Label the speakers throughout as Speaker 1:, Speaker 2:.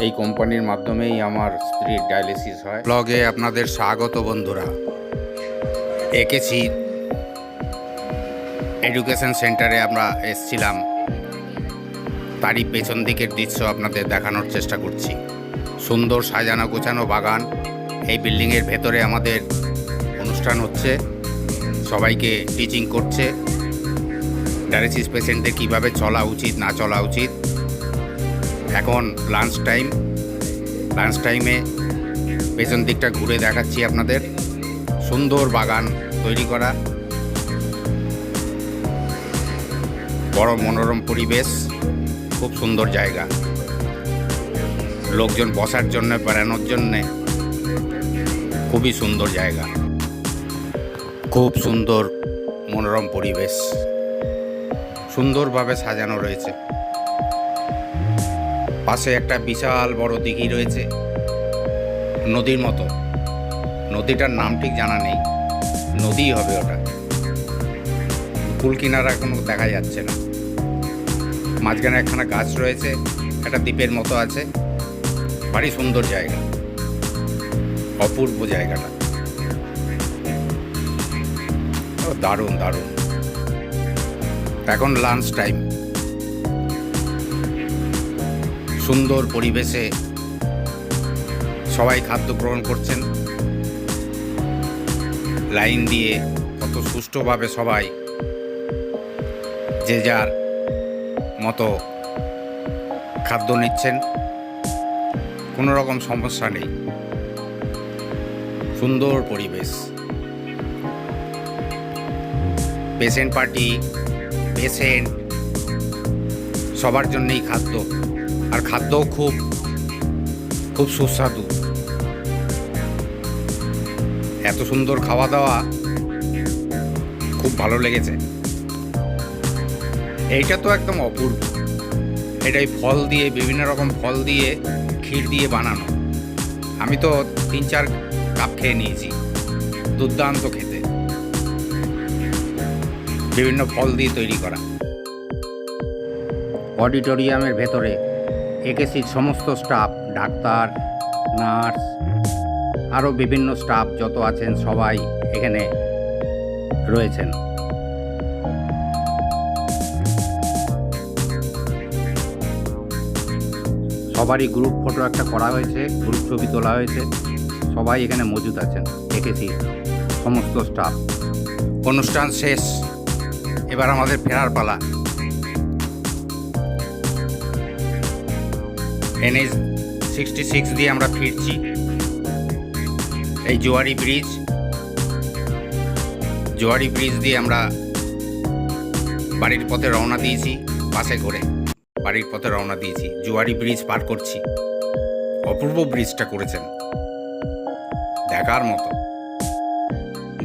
Speaker 1: এই কোম্পানির মাধ্যমেই আমার স্ত্রীর ডায়ালিসিস হয়। ব্লগে আপনাদের স্বাগত বন্ধুরা। এঁকেছি এডুকেশন সেন্টারে আমরা এসছিলাম। তারই পেছন দিকের দৃশ্য আপনাদের দেখানোর চেষ্টা করছি। সুন্দর সাজানো গোছানো বাগান। এই বিল্ডিংয়ের ভেতরে আমাদের অনুষ্ঠান হচ্ছে। সবাইকে টিচিং করছে। ডায়ালিসিস পেশেন্টদের কীভাবে চলা উচিত, না চলা উচিত। এখন লাঞ্চ টাইম লাঞ্চ টাইমে পেছন দিকটা ঘুরে দেখাচ্ছি আপনাদের। সুন্দর বাগান তৈরি করা। বড় মনোরম পরিবেশ, খুব সুন্দর জায়গা। লোকজন বসার জন্য, বেড়ানোর জন্যে খুবই সুন্দর জায়গা। খুব সুন্দর মনোরম পরিবেশ। সুন্দরভাবে সাজানো রয়েছে। পাশে একটা বিশাল বড় দিঘি রয়েছে। নদীর মতো। নদীটার নাম ঠিক জানা নেই। নদীই হবে ওটা। কুল কিনারা কোনো দেখা যাচ্ছে না। মাঝখানে একখানা গাছ রয়েছে, একটা দ্বীপের মতো আছে। ভারী সুন্দর জায়গা। অপূর্ব জায়গাটা। দারুণ দারুণ। এখন লাঞ্চ টাইম সুন্দর পরিবেশে সবাই খাদ্য গ্রহণ করছেন। লাইন দিয়ে কত সুষ্ঠুভাবে সবাই যে যার মতো খাদ্য নিচ্ছেন, কোনো রকম সমস্যা নেই। সুন্দর পরিবেশ। পেশেন্ট পার্টি, পেশেন্ট, সবার জন্যই খাদ্য। আর খাদ্যও খুব খুব সুস্বাদু। এত সুন্দর খাওয়া দাওয়া খুব ভালো লেগেছে। এইটা তো একদম অপূর্ব। এটাই ফল দিয়ে, বিভিন্ন রকম ফল দিয়ে, ক্ষীর দিয়ে বানানো। আমি তো তিন চার কাপ খেয়ে নিয়েছি, দুর্দান্ত খেতে। বিভিন্ন ফল দিয়ে তৈরি করা। অডিটোরিয়ামের ভেতরে একেসির সমস্ত স্টাফ, ডাক্তার, নার্স আরও বিভিন্ন স্টাফ যত আছেন সবাই এখানে রয়েছেন। সবারই গ্রুপ ফটো একটা করা হয়েছে গ্রুপ ছবি তোলা হয়েছে। সবাই এখানে মজুদ আছেন, একেসি সমস্ত স্টাফ। অনুষ্ঠান শেষ। এবার আমাদের ফেরার পালা। এনএস সিক্সটি সিক্স দিয়ে আমরা ফিরছি। এই জোয়ারি ব্রিজ জোয়ারি ব্রিজ দিয়ে আমরা বাড়ির পথে রওনা দিয়েছি বাসে করে বাড়ির পথে রওনা দিয়েছি। জোয়ারি ব্রিজ পার করছি। অপূর্ব ব্রিজটা করেছেন। দেখার মতো।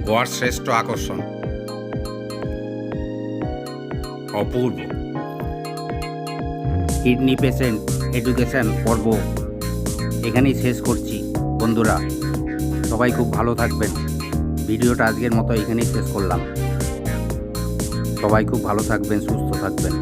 Speaker 1: গোয়ার শ্রেষ্ঠ আকর্ষণ। অপূর্ব। কিডনি পেশেন্ট এডুকেশান পর্ব এখানেই শেষ করছি, বন্ধুরা। সবাই খুব ভালো থাকবেন। ভিডিওটা আজকের মতো এখানেই শেষ করলাম। সবাই খুব ভালো থাকবেন, সুস্থ থাকবেন।